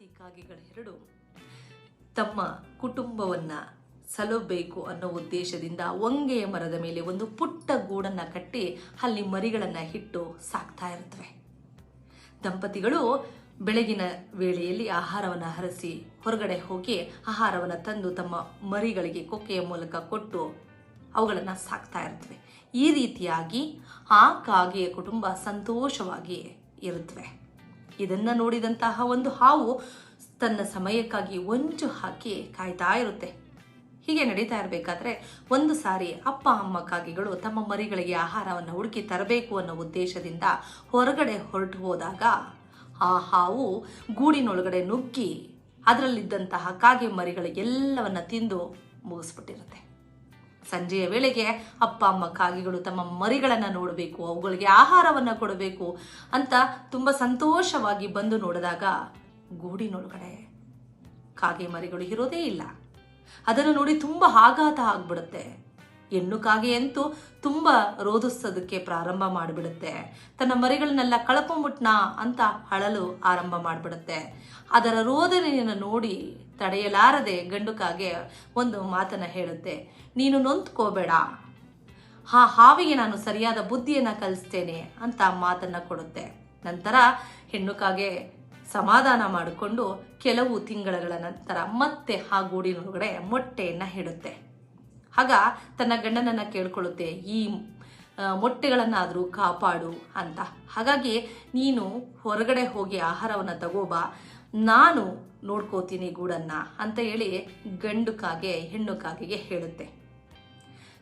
ದಂಪತಿ ಕಾಗೆಗಳೆರಡು ತಮ್ಮ ಕುಟುಂಬವನ್ನ ಸಲಬೇಕು ಅನ್ನೋ ಉದ್ದೇಶದಿಂದ ಒಂಗೆಯ ಮರದ ಮೇಲೆ ಒಂದು ಪುಟ್ಟ ಗೂಡನ್ನ ಕಟ್ಟಿ ಅಲ್ಲಿ ಮರಿಗಳನ್ನ ಇಟ್ಟು ಸಾಕ್ತಾ ಇರ್ತವೆ. ದಂಪತಿಗಳು ಬೆಳಗಿನ ವೇಳೆಯಲ್ಲಿ ಆಹಾರವನ್ನು ಹರಸಿ ಹೊರಗಡೆ ಹೋಗಿ ಆಹಾರವನ್ನು ತಂದು ತಮ್ಮ ಮರಿಗಳಿಗೆ ಕೊಕ್ಕೆಯ ಮೂಲಕ ಕೊಟ್ಟು ಅವುಗಳನ್ನು ಸಾಕ್ತಾ ಇರ್ತವೆ. ಈ ರೀತಿಯಾಗಿ ಆ ಕಾಗೆಯ ಕುಟುಂಬ ಸಂತೋಷವಾಗಿ ಇರುತ್ತವೆ ಇದನ್ನ ನೋಡಿದಂತಹ ಒಂದು ಹಾವು ತನ್ನ ಸಮಯಕ್ಕಾಗಿ ಒಂಚು ಹಾಕಿ ಕಾಯ್ತಾ ಇರುತ್ತೆ. ಹೀಗೆ ನಡೀತಾ ಇರಬೇಕಾದ್ರೆ ಒಂದು ಸಾರಿ ಅಪ್ಪ, ಅಮ್ಮ ಕಾಗೆಗಳು ತಮ್ಮ ಮರಿಗಳಿಗೆ ಆಹಾರವನ್ನು ಹುಡುಕಿ ತರಬೇಕು ಅನ್ನೋ ಉದ್ದೇಶದಿಂದ ಹೊರಗಡೆ ಹೊರಟು ಹೋದಾಗ ಆ ಹಾವು ಗೂಡಿನೊಳಗಡೆ ನುಗ್ಗಿ, ಅದರಲ್ಲಿದ್ದಂತಹ ಕಾಗೆ ಮರಿಗಳಿಗೆಲ್ಲವನ್ನ ತಿಂದು ಮುಗಿಸ್ಬಿಟ್ಟಿರುತ್ತೆ. ಸಂಜೆಯ ವೇಳೆಗೆ ಅಪ್ಪ, ಅಮ್ಮ, ಕಾಗೆಗಳು ತಮ್ಮ ಮರಿಗಳನ್ನು ನೋಡಬೇಕು, ಅವುಗಳಿಗೆ ಆಹಾರವನ್ನು ಕೊಡಬೇಕು ಅಂತ ತುಂಬ ಸಂತೋಷವಾಗಿ ಬಂದು ನೋಡಿದಾಗ ಗೂಡಿನೊಳಗಡೆ ಕಾಗೆ ಮರಿಗಳು ಇರೋದೇ ಇಲ್ಲ. ಅದನ್ನು ನೋಡಿ ತುಂಬ ಆಘಾತ ಆಗ್ಬಿಡುತ್ತೆ. ಹೆಣ್ಣು ಕಾಗೆ ಅಂತೂ ತುಂಬ ರೋಧಿಸೋದಕ್ಕೆ ಪ್ರಾರಂಭ ಮಾಡಿಬಿಡುತ್ತೆ. ತನ್ನ ಮರಿಗಳನ್ನೆಲ್ಲ ಕಳ್ಕೊಂಬಿಟ್ನಾ ಅಂತ ಅಳಲು ಆರಂಭ ಮಾಡಿಬಿಡುತ್ತೆ. ಅದರ ರೋದನೆಯನ್ನು ನೋಡಿ ತಡೆಯಲಾರದೆ ಗಂಡು ಕಾಗೆ ಒಂದು ಮಾತನ್ನ ಹೇಳುತ್ತೆ. ನೀನು ನೊಂದ್ಕೋಬೇಡ ಆ ಹಾವಿಗೆ ನಾನು ಸರಿಯಾದ ಬುದ್ಧಿಯನ್ನ ಕಲಿಸ್ತೇನೆ ಅಂತ ಮಾತನ್ನ ಕೊಡುತ್ತೆ. ನಂತರ ಹೆಣ್ಣು ಕಾಗೆ ಸಮಾಧಾನ ಮಾಡಿಕೊಂಡು ಕೆಲವು ತಿಂಗಳ ನಂತರ ಮತ್ತೆ ಆ ಗೂಡಿನೊಳಗಡೆ ಮೊಟ್ಟೆಯನ್ನು ಇಡುತ್ತೆ. ಆಗ ತನ್ನ ಗಂಡನನ್ನ ಕೇಳ್ಕೊಳ್ಳುತ್ತೆ, ಈ ಮೊಟ್ಟೆಗಳನ್ನಾದರೂ ಕಾಪಾಡು ಅಂತ. ಹಾಗಾಗಿ ನೀನು ಹೊರಗಡೆ ಹೋಗಿ ಆಹಾರವನ್ನು ತಗೋಬಾ. ನಾನು ನೋಡ್ಕೋತೀನಿ ಗೂಡನ್ನ ಅಂತ ಹೇಳಿ ಗಂಡು ಕಾಗೆ, ಹೆಣ್ಣು ಕಾಗೆಗೆ ಹೇಳುತ್ತೆ.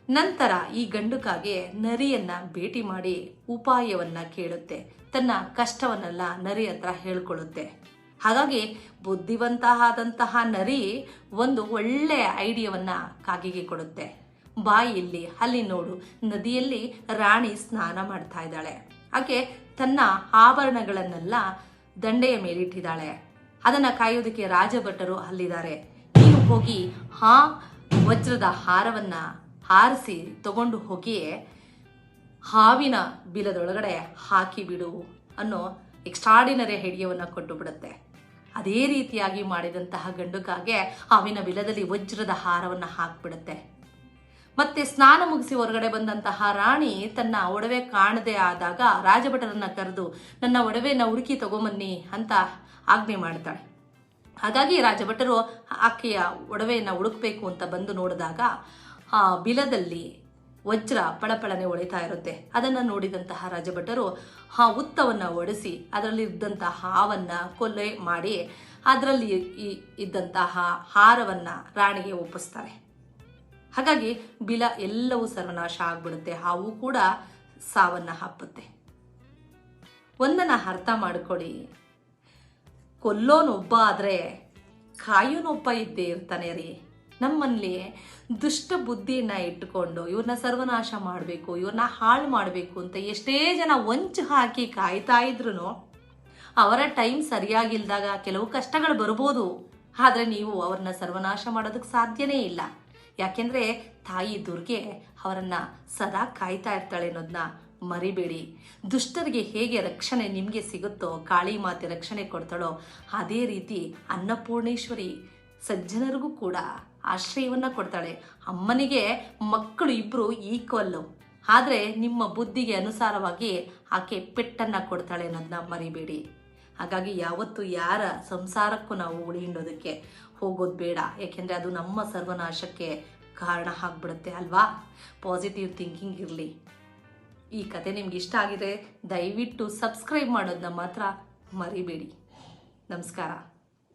ನಂತರ ಈ ಗಂಡು ಕಾಗೆ ನರಿಯನ್ನ ಭೇಟಿ ಮಾಡಿ ಉಪಾಯವನ್ನ ಕೇಳುತ್ತೆ. ತನ್ನ ಕಷ್ಟವನ್ನೆಲ್ಲ ನರಿ ಹತ್ರ ಹೇಳ್ಕೊಳ್ಳುತ್ತೆ. ಹಾಗಾಗಿ ಬುದ್ಧಿವಂತ ಆದಂತಹ ನರಿ ಒಂದು ಒಳ್ಳೆಯ ಐಡಿಯಾವನ್ನು ಕಾಗಿಗೆ ಕೊಡುತ್ತೆ. ಬಾಯಲ್ಲಿ ಅಲ್ಲಿ ನೋಡು, ನದಿಯಲ್ಲಿ ರಾಣಿ ಸ್ನಾನ ಮಾಡ್ತಾ ಇದ್ದಾಳೆ. ಆಕೆ ತನ್ನ ಆಭರಣಗಳನ್ನೆಲ್ಲ ದಂಡೆಯ ಮೇಲಿಟ್ಟಿದ್ದಾಳೆ. ಅದನ್ನ ಕಾಯೋದಕ್ಕೆ ರಾಜಭಟ್ಟರು ಅಲ್ಲಿದ್ದಾರೆ. ನೀನು ಹೋಗಿ ಆ ವಜ್ರದ ಹಾರವನ್ನ ಹಾರಿಸಿ ತಗೊಂಡು ಹೋಗಿ ಹಾವಿನ ಬಿಲದೊಳಗಡೆ ಹಾಕಿ ಬಿಡು ಅನ್ನೋ ಎಕ್ಸ್ಟ್ರಾಡಿನರಿ ಹೆಡಿಯವನ್ನ ಕೊಟ್ಟು ಬಿಡುತ್ತೆ. ಅದೇ ರೀತಿಯಾಗಿ ಮಾಡಿದಂತಹ ಗಂಡುಕಾಗೆ ಹಾವಿನ ಬಿಲದಲ್ಲಿ ವಜ್ರದ ಹಾರವನ್ನು ಹಾಕ್ಬಿಡುತ್ತೆ. ಮತ್ತೆ ಸ್ನಾನ ಮುಗಿಸಿ ಹೊರಗಡೆ ಬಂದಂತಹ ರಾಣಿ ತನ್ನ ಒಡವೆ ಕಾಣದೆ ಆದಾಗ ರಾಜಭಟರನ್ನ ಕರೆದು, ನನ್ನ ಒಡವೆನ ಹುಡುಕಿ ತಗೊಂಬನ್ನಿ ಅಂತ ಆಜ್ಞೆ ಮಾಡ್ತಾಳೆ. ಹಾಗಾಗಿ ರಾಜಭಟರು ಆಕೆಯ ಒಡವೆಯನ್ನ ಹುಡುಕ್ಬೇಕು ಅಂತ ಬಂದು ನೋಡಿದಾಗ, ಆ ಬಿಲದಲ್ಲಿ ವಜ್ರ ಪಳಪಳನೆ ಒಳಿತಾ ಇರುತ್ತೆ. ಅದನ್ನು ನೋಡಿದಂತಹ ರಾಜಭಟರು ಆ ಉತ್ತವನ್ನು ಒಡಿಸಿ ಅದರಲ್ಲಿ ಇದ್ದಂತಹ ಹಾವನ್ನ ಕೊಲೆ ಮಾಡಿ ಅದರಲ್ಲಿ ಇದ್ದಂತಹ ಹಾರವನ್ನ ರಾಣಿಗೆ ಒಪ್ಪಿಸ್ತಾರೆ. ಹಾಗಾಗಿ ಬಿಲ ಎಲ್ಲವೂ ಸರ್ವನಾಶ ಆಗ್ಬಿಡುತ್ತೆ. ಹಾವು ಕೂಡ ಸಾವನ್ನ ಹಪ್ಪುತ್ತೆ ಒಂದನ್ನು ಅರ್ಥ ಮಾಡ್ಕೊಳ್ಳಿ. ಕೊಲ್ಲೋನೊಬ್ಬ ಆದರೆ ಕಾಯೋನೊಬ್ಬ ಇದ್ದೇ ಇರ್ತಾನೆ ರೀ. ನಮ್ಮಲ್ಲಿ ದುಷ್ಟ ಬುದ್ಧಿಯನ್ನ ಇಟ್ಟುಕೊಂಡು ಇವ್ರನ್ನ ಸರ್ವನಾಶ ಮಾಡಬೇಕು ಇವ್ರನ್ನ ಹಾಳು ಮಾಡಬೇಕು ಅಂತ ಎಷ್ಟೇ ಜನ ಒಂಚು ಹಾಕಿ ಕಾಯ್ತಾ ಇದ್ರು ಅವರ ಟೈಮ್ ಸರಿಯಾಗಿಲ್ದಾಗ ಕೆಲವು ಕಷ್ಟಗಳು ಬರ್ಬೋದು. ಆದರೆ ನೀವು ಅವ್ರನ್ನ ಸರ್ವನಾಶ ಮಾಡೋದಕ್ಕೆ ಸಾಧ್ಯನೇ ಇಲ್ಲ. ಯಾಕೆಂದ್ರೆ ತಾಯಿ ದುರ್ಗೆ ಅವರನ್ನ ಸದಾ ಕಾಯ್ತಾ ಇರ್ತಾಳೆ ಅನ್ನೋದನ್ನ ಮರಿಬೇಡಿ. ದುಷ್ಟರಿಗೆ ಹೇಗೆ ರಕ್ಷಣೆ ನಿಮಗೆ ಸಿಗುತ್ತೋ, ಕಾಳಿ ಮಾತೆ ರಕ್ಷಣೆ ಕೊಡ್ತಾಳೋ, ಅದೇ ರೀತಿ ಅನ್ನಪೂರ್ಣೇಶ್ವರಿ ಸಜ್ಜನರಿಗೂ ಕೂಡ ಆಶ್ರಯವನ್ನ ಕೊಡ್ತಾಳೆ. ಅಮ್ಮನಿಗೆ ಮಕ್ಕಳು ಇಬ್ರು ಈಕ್ವಲ್ಲು ಆದರೆ ನಿಮ್ಮ ಬುದ್ಧಿಗೆ ಅನುಸಾರವಾಗಿ ಆಕೆ ಪೆಟ್ಟನ್ನ ಕೊಡ್ತಾಳೆ ಅನ್ನೋದನ್ನ ಮರಿಬೇಡಿ. ಹಾಗಾಗಿ ಯಾವತ್ತು ಯಾರ ಸಂಸಾರಕ್ಕೂ ನಾವು ಉಳಿ ಹಿಂಡೋದಕ್ಕೆ ಹೋಗೋದು ಬೇಡ. ಯಾಕೆಂದ್ರೆ ಅದು ನಮ್ಮ ಸರ್ವನಾಶಕ್ಕೆ ಕಾರಣ ಆಗ್ಬಿಡುತ್ತೆ ಅಲ್ವಾ? ಪಾಸಿಟಿವ್ ಥಿಂಕಿಂಗ್ ಇರಲಿ. ಈ ಕತೆ ನಿಮ್ಗೆ ಇಷ್ಟ ಆಗಿದೆ ದಯವಿಟ್ಟು ಸಬ್ಸ್ಕ್ರೈಬ್ ಮಾಡೋದನ್ನ ಮಾತ್ರ ಮರಿಬೇಡಿ. ನಮಸ್ಕಾರ.